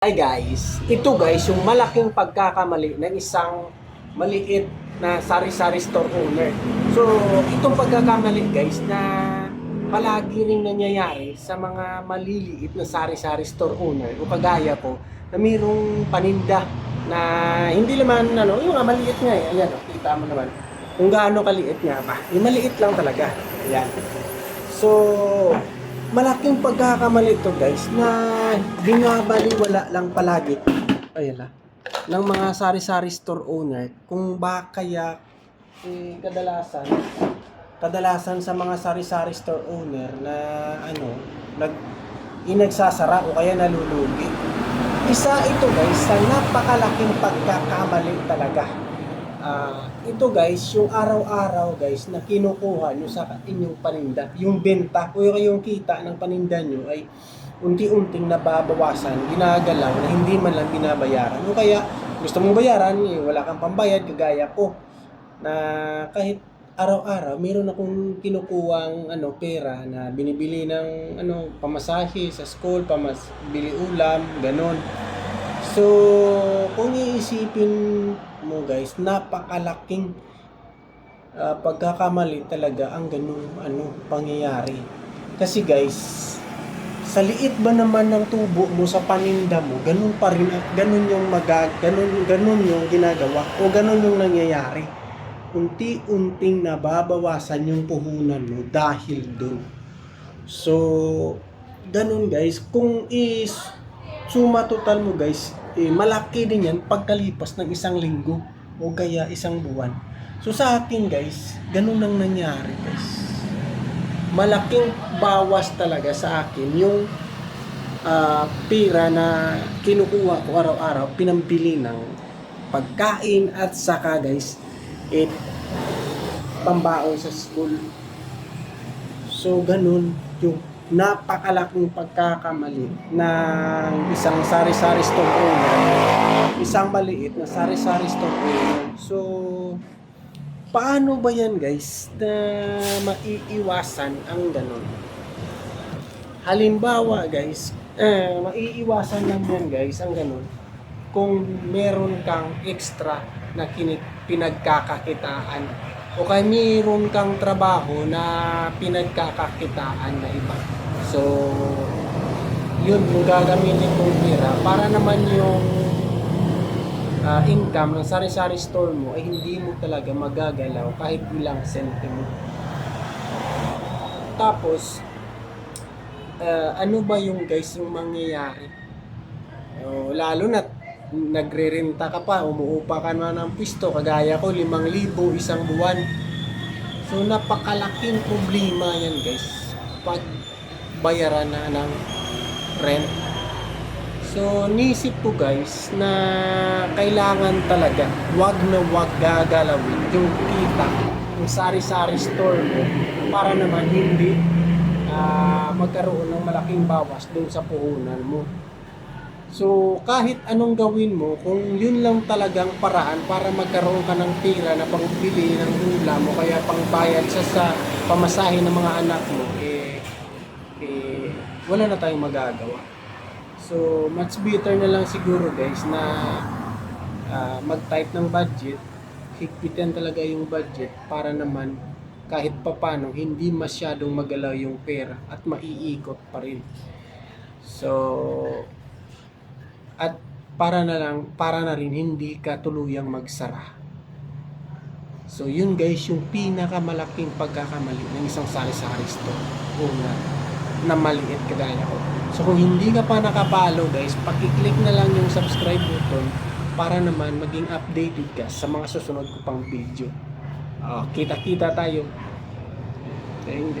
Hi guys, ito guys yung malaking pagkakamali ng isang maliit na sari-sari store owner. So, itong pagkakamali guys na palagi rin nangyayari sa mga maliliit na sari-sari store owner o kagaya ko na mayroong paninda na hindi naman ano, yung nga maliit nga eh. Ayan, oh, kita mo naman. Kung gaano kaliit nga ba. Yung maliit lang talaga. Ayan. So, malaking pagkakamali ito guys na binabaliwala lang palagi. Ayun la ng mga sari-sari store owner kung ba kaya eh, kadalasan kadalasan sa mga sari-sari store owner na ano nag inagsasara o kaya nalulugi. Isa ito guys sa napakalaking pagkakamali talaga Ah, ito guys, yung araw-araw guys na kinukuha nyo sa inyong paninda, yung benta o yung kita ng paninda nyo ay unti-unting nababawasan, ginagalaw na hindi man lang binabayaran. O kaya gusto mong bayaran, eh, wala kang pambayad, kagaya ko na kahit araw-araw meron akong kinukuwang ano pera na binibili ng ano pamasahe sa school, pamas bili ulam, ganon. So, kung iisipin mo guys, napakalaking ah, pagkakamali talaga ang ganung ano pangyayari. Kasi guys, sa liit ba naman ng tubo mo sa paninda mo, ganun pa rin at ganun yung magag, ganun, ganun yung ginagawa o ganun yung nangyayari. Unti-unting nababawasan yung puhunan mo dahil dun. So, ganun guys, kung is suma total mo guys, eh, malaki din yan pagkalipas ng isang linggo o kaya isang buwan. So sa akin guys, ganun ang nangyari guys. Malaking bawas talaga sa akin yung ah, pera na kinukuha ko araw-araw, pinambili ng pagkain at saka guys, it pambaon sa school. So ganun yung napakalaking pagkakamali ng isang sari-sari store owner, isang maliit na sari-sari store owner. So, paano ba yan guys na maiiwasan ang ganun? Halimbawa guys, eh, maiiwasan lang yan guys ang ganun kung meron kang extra na pinagkakakitaan o kaya meron kang trabaho na pinagkakakitaan na iba. So, yun, yung gagamitin mong pera para naman yung ah, income ng sari-sari store mo ay hindi mo talaga magagalaw kahit ilang sentimo. Tapos, ah, ano ba yung guys yung mangyayari? Oh, lalo na nagre-renta ka pa, umuupa ka na ng pisto, kagaya ko, 5,000 isang buwan. So, napakalaking problema yan, guys. Pag bayaran na ng rent. So, nisip ko, guys, na kailangan talaga, wag na wag gagalawin yung kita, yung sari-sari store mo, para naman hindi ah, magkaroon ng malaking bawas dun sa puhunan mo. So, kahit anong gawin mo, kung yun lang talagang paraan para magkaroon ka ng tira na pangbili ng ulam o kaya pangbayad sa, sa pamasahe ng mga anak mo, eh, eh, wala na tayong magagawa. So, much better na lang siguro guys na ah, mag-type ng budget, higpitan talaga yung budget para naman kahit papano hindi masyadong magalaw yung pera at maiikot pa rin. So, at para na lang para na rin hindi ka tuluyang magsara. So yun guys yung pinakamalaking pagkakamali ng isang sari-sari store una na maliit kagaya ko. So kung hindi ka pa nakapalo guys, paki-click na lang yung subscribe button para naman maging updated ka sa mga susunod ko pang video. Ah, kita-kita tayo. Thank you.